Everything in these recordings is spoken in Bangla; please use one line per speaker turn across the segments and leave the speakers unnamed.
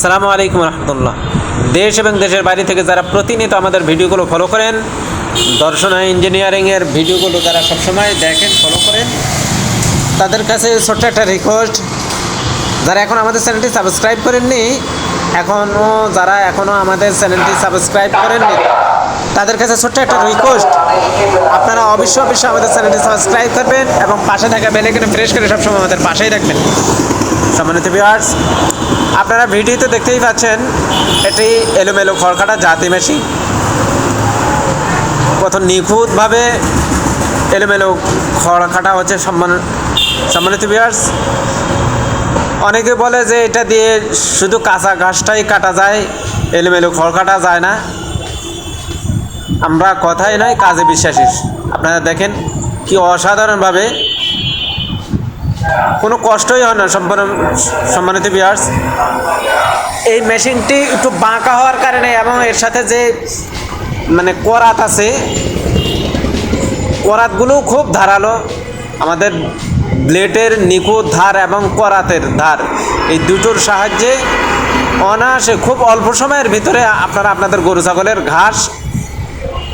আসসালামু আলাইকুম রহমতুল্লাহ। দেশ এবং দেশের বাইরে থেকে যারা প্রতিনিয়ত আমাদের ভিডিওগুলো ফলো করেন, দর্শন ইঞ্জিনিয়ারিংয়ের ভিডিওগুলো যারা সবসময় দেখেন ফলো করেন, তাদের কাছে ছোট্ট একটা রিকোয়েস্ট যারা এখন আমাদের চ্যানেলটি সাবস্ক্রাইব করেননি এখনও যারা এখনও আমাদের চ্যানেলটি সাবস্ক্রাইব করেননি, তাদের কাছে ছোট্ট একটা রিকোয়েস্ট আপনারা অবশ্যই অবশ্যই আমাদের চ্যানেলটি সাবস্ক্রাইব করবেন এবং পাশে থাকা বেলাইকনে প্রেস করে সবসময় আমাদের পাশেই রাখবেন সম্মানিত ভিউয়ার্স আপনারা ভিডিওতে দেখতেই পাচ্ছেন এটি এলোমেলো খড়কাটা জাতি মেশিন। কত নিখুঁতভাবে এলোমেলো খড় কাটা হচ্ছে সম্মান সম্মানিত ভিউয়ার্স অনেকে বলে যে এটা দিয়ে শুধু কাঁচা ঘাসটাই কাটা যায়, এলোমেলো খড় কাটা যায় না। আমরা কথাই নয় কাজে বিশ্বাসী। আপনারা দেখেন কি অসাধারণভাবে কোনো কষ্টই হয় না সম্পন্ন সম্মানিত বিয়ার্স এই মেশিনটি একটু বাঁকা হওয়ার কারণে এবং এর সাথে যে মানে করাত আছে করাতগুলোও খুব ধারালো। আমাদের ব্লেডের নিখুঁত ধার এবং করাতের ধার, এই দুটোর সাহায্যে অনায়াসে খুব অল্প সময়ের ভিতরে আপনারা আপনাদের গরু ছাগলের ঘাস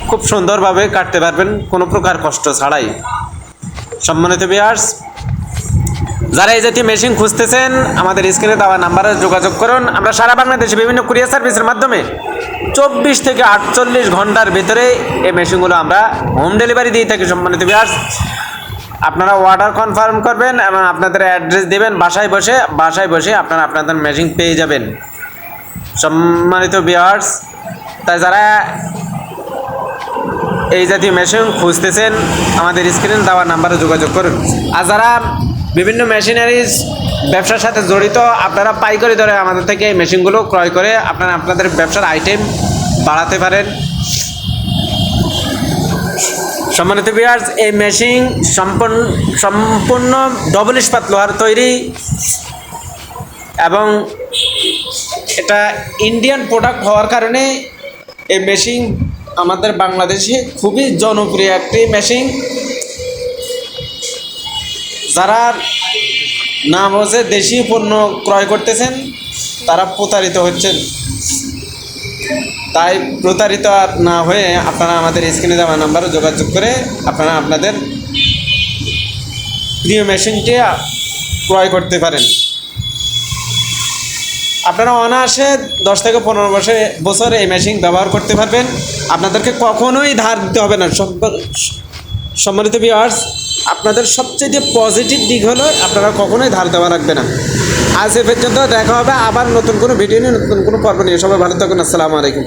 খুব সুন্দরভাবে কাটতে পারবেন, কোনো প্রকার কষ্ট ছাড়াই। সম্মানিত বিয়ার্স যারা এই জাতীয় মেশিন খুঁজতেছেন, আমাদের স্ক্রিনে দেওয়া নাম্বারে যোগাযোগ করুন। আমরা সারা বাংলাদেশে বিভিন্ন কুরিয়ার সার্ভিসের মাধ্যমে চব্বিশ থেকে আটচল্লিশ ঘণ্টার ভিতরে এই মেশিনগুলো আমরা হোম ডেলিভারি দিয়ে থাকি সম্মানিত বিহার আপনারা অর্ডার কনফার্ম করবেন এবং আপনাদের অ্যাড্রেস দেবেন, বাসায় বসে বাসায় বসে আপনারা আপনাদের মেশিন পেয়ে যাবেন। সম্মানিত বিহার্স তাই যারা এই জাতীয় মেশিন খুঁজতেছেন, আমাদের স্ক্রিন দেওয়া নাম্বারে যোগাযোগ করুন। আর যারা বিভিন্ন মেশিনারিজ ব্যবসার সাথে জড়িত, আপনারা পাইকারি দরে আমাদের থেকে এই মেশিনগুলো ক্রয় করে আপনারা আপনাদের ব্যবসার আইটেম বাড়াতে পারেন। সম্মানিত বিয়ার্স এই মেশিন সম্পূর্ণ সম্পূর্ণ ডবল ইস্পাত লোহার তৈরি এবং এটা ইন্ডিয়ান প্রোডাক্ট হওয়ার কারণে এই মেশিন আমাদের বাংলাদেশে খুবই জনপ্রিয় একটি মেশিন যারা না বোঝে দেশি পণ্য ক্রয় করতেছেন, তারা প্রতারিত হচ্ছেন। তাই প্রতারিত না হয়ে আপনারা আমাদের স্ক্রিনে দেওয়া নাম্বারে যোগাযোগ করে আপনারা আপনাদের প্রিয় মেশিনটি ক্রয় করতে পারেন। আপনারা অনায়াসে দশ থেকে পনেরো বছর বছর এই মেশিন ব্যবহার করতে পারবেন। আপনাদেরকে কখনোই ধার দিতে হবে না। সম্মানিত বিয়ার্স আপনাদের সবচেয়ে পজিটিভ দিক হলো আপনারা কখনোই ধার দেওয়া রাখবে না। আজ এ পর্যন্ত দেখা হবে, আবার নতুন কোনো ভিডিও নিয়ে, নতুন কোনো পর্ব নিয়ে। সবাই ভালো থাকুন, আসসালামু আলাইকুম।